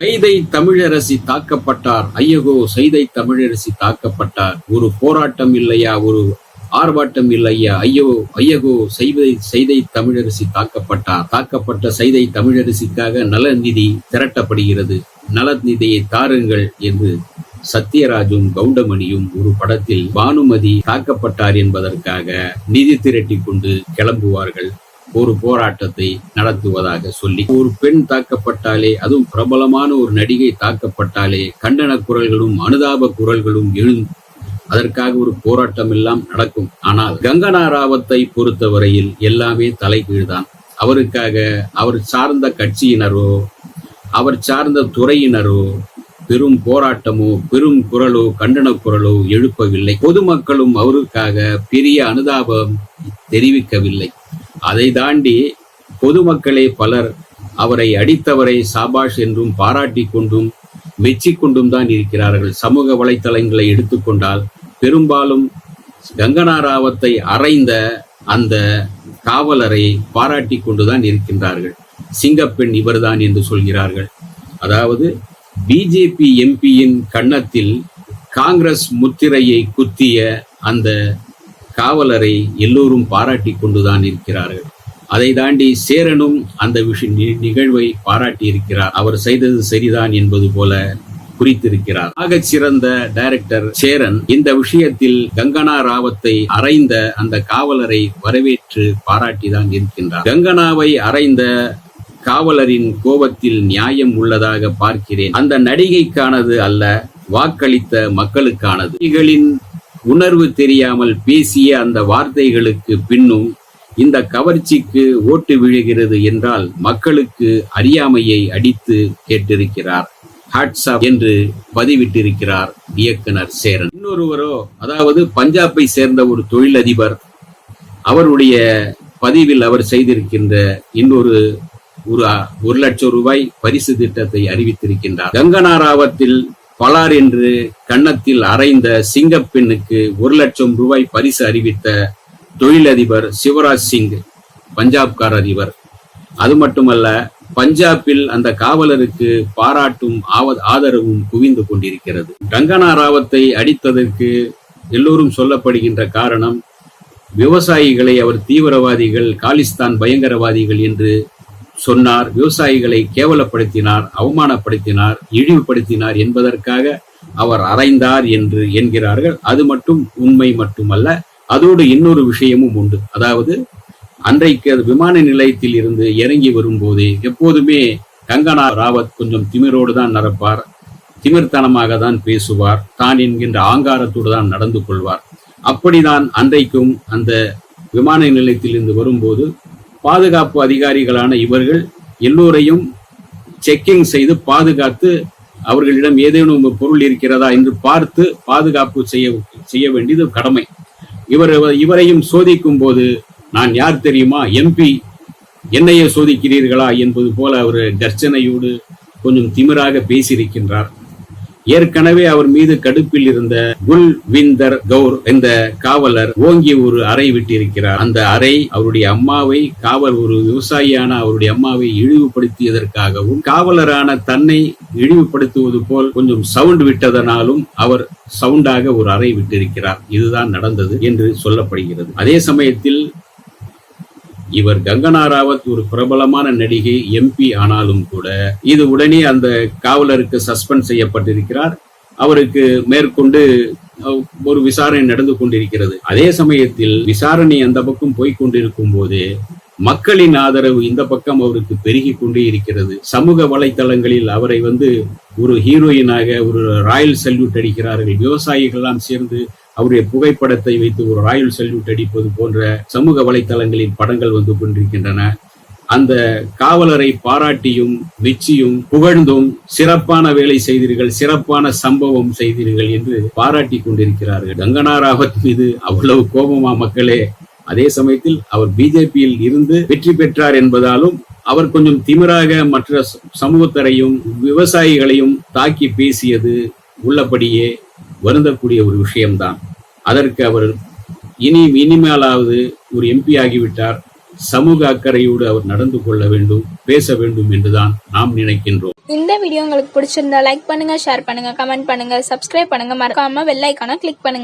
செய்தை தமிழரசி தாக்கப்பட்டார். ஐயகோ சைதை தமிழரசி தாக்கப்பட்டார். ஒரு போராட்டம் இல்லையா? ஒரு ஆர்ப்பாட்டம் இல்லையா? ஐயோ ஐயகோ செய்தை செய்தை தமிழரசி தாக்கப்பட்டார். தாக்கப்பட்ட செய்தை தமிழரசிக்காக நலநிதி திரட்டப்படுகிறது. நலநிதியை தாருங்கள் என்று சத்யராஜும் கவுண்டமணியும் ஒரு படத்தில் பானுமதி தாக்கப்பட்டார் என்பதற்காக நிதி திரட்டி கொண்டு கிளம்புவார்கள். ஒரு போராட்டத்தை நடத்துவதாக சொல்லி ஒரு பெண் தாக்கப்பட்டாலே அதுவும் பிரபலமான ஒரு நடிகை தாக்கப்பட்டாலே கண்டன குரல்களும் அனுதாப குரல்களும் எழுந்து அதற்காக ஒரு போராட்டம் எல்லாம் நடக்கும். ஆனால் கங்கனா ராவத்தை பொறுத்தவரையில் எல்லாமே தலைகீழ்தான். அவருக்காக அவர் சார்ந்த கட்சியினரோ அவர் சார்ந்த துறையினரோ பெரும் போராட்டமோ பெரும் குரலோ கண்டன குரலோ எழுப்பவில்லை. பொதுமக்களும் அவருக்காக பெரிய அனுதாபம் தெரிவிக்கவில்லை. அதை தாண்டி பொதுமக்களே பலர் அவரை அடித்தவரை சாபாஷ் என்றும் பாராட்டி கொண்டும் மெச்சிக்கொண்டும் தான் இருக்கிறார்கள். சமூக வலைத்தளங்களை எடுத்துக்கொண்டால் பெரும்பாலும் கங்கனா ராவத்தை அறைந்த அந்த காவலரை பாராட்டி கொண்டுதான் இருக்கின்றார்கள். சிங்கப்பெண் இவர்தான் என்று சொல்கிறார்கள். அதாவது பிஜேபி எம்பியின் கன்னத்தில் காங்கிரஸ் முத்திரையை குத்திய அந்த காவலரை எல்லோரும் பாராட்டி கொண்டுதான் இருக்கிறார்கள். அதை தாண்டி சேரனும் அந்த விஷய நிகழ்வை பாராட்டி இருக்கிறார் அவர் செய்தது சரிதான் என்பது போல குறித்திருக்கிறார். ஆக சிறந்த டைரக்டர் சேரன் இந்த விஷயத்தில் கங்கனா ராவத்தை அறைந்த அந்த காவலரை வரவேற்று பாராட்டிதான் இருக்கின்றார். கங்கனாவை அறைந்த காவலரின் கோபத்தில் நியாயம் உள்ளதாக பார்க்கிறேன். அந்த நடிகைக்கானது அல்ல வாக்களித்த மக்களுக்கானது. நடிகைகளின் உணர்வு தெரியாமல் பேசிய அந்த வார்த்தைகளுக்கு பின்னும் இந்த கவர்ச்சிக்கு ஓட்டு விழுகிறது என்றால் மக்களுக்கு அறியாமையை அடித்து கேட்டிருக்கிறார். ஹாட்ஸ்அப் என்று பதிவிட்டிருக்கிறார் இயக்குனர் சேரன். இன்னொருவரோ அதாவது பஞ்சாபை சேர்ந்த ஒரு தொழிலதிபர் அவருடைய பதிவில் அவர் செய்திருக்கின்ற இன்னொரு ஒரு ஒரு லட்சம் ரூபாய் பரிசு திட்டத்தை அறிவித்திருக்கின்றார். கங்கனா ராவத்தில் பலார் என்று கன்னத்தில் அறைந்த சிங்கப்பெண்ணுக்கு ஒரு லட்சம் ரூபாய் பரிசு அறிவித்த தொழிலதிபர் சிவராஜ் சிங் பஞ்சாப்கார் அதிபர். அது மட்டுமல்ல பஞ்சாபில் அந்த காவலருக்கு பாராட்டும் ஆவ- ஆதரவும் குவிந்து கொண்டிருக்கிறது. கங்கனா ராவத்தை அடித்ததற்கு எல்லோரும் சொல்லப்படுகின்ற காரணம் விவசாயிகளை அவர் தீவிரவாதிகள் காலிஸ்தான் பயங்கரவாதிகள் என்று சொன்னார் விவசாயிகளை கேவலப்படுத்தினார் அவமானப்படுத்தினார் இழிவுபடுத்தினார் என்பதற்காக அவர் அறைந்தார் என்று என்கிறார்கள். அது மட்டும் உண்மை மட்டுமல்ல அதோடு இன்னொரு விஷயமும் உண்டு. அதாவது அன்றைக்கு அது விமான நிலையத்தில் இருந்து இறங்கி வரும்போது எப்போதுமே கங்கனா ராவத் கொஞ்சம் திமிரோடு தான் நடப்பார் திமிர்த்தனமாக தான் பேசுவார் தான் என்கின்ற ஆங்காரத்தோடு தான் நடந்து கொள்வார். அப்படிதான் அன்றைக்கும் அந்த விமான நிலையத்தில் இருந்து வரும்போது பாதுகாப்பு அதிகாரிகளான இவர்கள் எல்லோரையும் செக்கிங் செய்து பாதுகாத்து அவர்களிடம் ஏதேனும் பொருள் இருக்கிறதா என்று பார்த்து பாதுகாப்பு செய்ய செய்ய வேண்டியது கடமை. இவர் இவரையும் சோதிக்கும் போது நான் யார் தெரியுமா? எம்பி என்னையே சோதிக்கிறீர்களா என்பது போல அவர் கர்ச்சனையோடு கொஞ்சம் திமிராக பேசியிருக்கின்றார். ஏற்கனவே அவர் மீது கடுப்பில் இருந்த குல்விந்தர் கவுர் இந்த காவலர் ஓங்கி ஒரு அறை விட்டிருக்கிறார். அந்த அறை அவருடைய அம்மாவை காவல் ஒரு விவசாயியான அவருடைய அம்மாவை இழிவுபடுத்தியதற்காகவும் காவலரான தன்னை இழிவுபடுத்துவது போல் கொஞ்சம் சவுண்ட் விட்டதனாலும் அவர் சவுண்டாக ஒரு அறை விட்டிருக்கிறார். இதுதான் நடந்தது என்று சொல்லப்படுகிறது. அதே சமயத்தில் இவர் கங்கனா ராவத் ஒரு பிரபலமான நடிகை எம்பி ஆனாலும் கூட இது உடனே அந்த காவலருக்கு சஸ்பெண்ட் செய்யப்பட்டிருக்கிறார். அவருக்கு மேற்கொண்டு ஒரு விசாரணை நடந்து கொண்டிருக்கிறது. அதே சமயத்தில் விசாரணை அந்த பக்கம் போய்கொண்டிருக்கும் போது மக்களின் ஆதரவு இந்த பக்கம் அவருக்கு பெருகி கொண்டே இருக்கிறது. சமூக வலைத்தளங்களில் அவரை வந்து ஒரு ஹீரோயினாக ஒரு ராயல் சல்யூட் அடிக்கிறார்கள். விவசாயிகள் எல்லாம் சேர்ந்து அவருடைய புகைப்படத்தை வைத்து ஒரு ராயல் சல்யூட் அடிப்பது போன்ற சமூக வலைத்தளங்களின் படங்கள் வந்து கொண்டிருக்கின்றன. அந்த காவலரை பாராட்டியும் மெச்சியும் புகழ்ந்தும் சிறப்பான வேலை செய்தீர்கள் சிறப்பான சம்பவம் செய்தீர்கள் என்று பாராட்டி கொண்டிருக்கிறார்கள். கங்கனா ராவத் மீது அவ்வளவு கோபமா மக்களே அதே சமயத்தில் அவர் பிஜேபியில் இருந்து வெற்றி பெற்றார் என்பதாலும் அவர் கொஞ்சம் திமிராக மற்ற ச- சமூகத்தரையும் விவசாயிகளையும் தாக்கி பேசியது உள்ளபடியே வருந்தக்கூடிய ஒரு விஷயம்தான். அதற்கு அவர் இனி இனிமேலாவது ஒரு எம்பி ஆகிவிட்டார். சமூக அக்கறையோடு அவர் நடந்து கொள்ள வேண்டும் பேச வேண்டும் என்றுதான் நாம் நினைக்கின்றோம். இந்த வீடியோ உங்களுக்கு பிடிச்சிருந்தா லைக் பண்ணுங்க ஷேர் பண்ணுங்க கமெண்ட் பண்ணுங்க சப்ஸ்கிரைப் பண்ணுங்க. மறக்காம வெள்ளைக்கான கிளிக் பண்ணுங்க.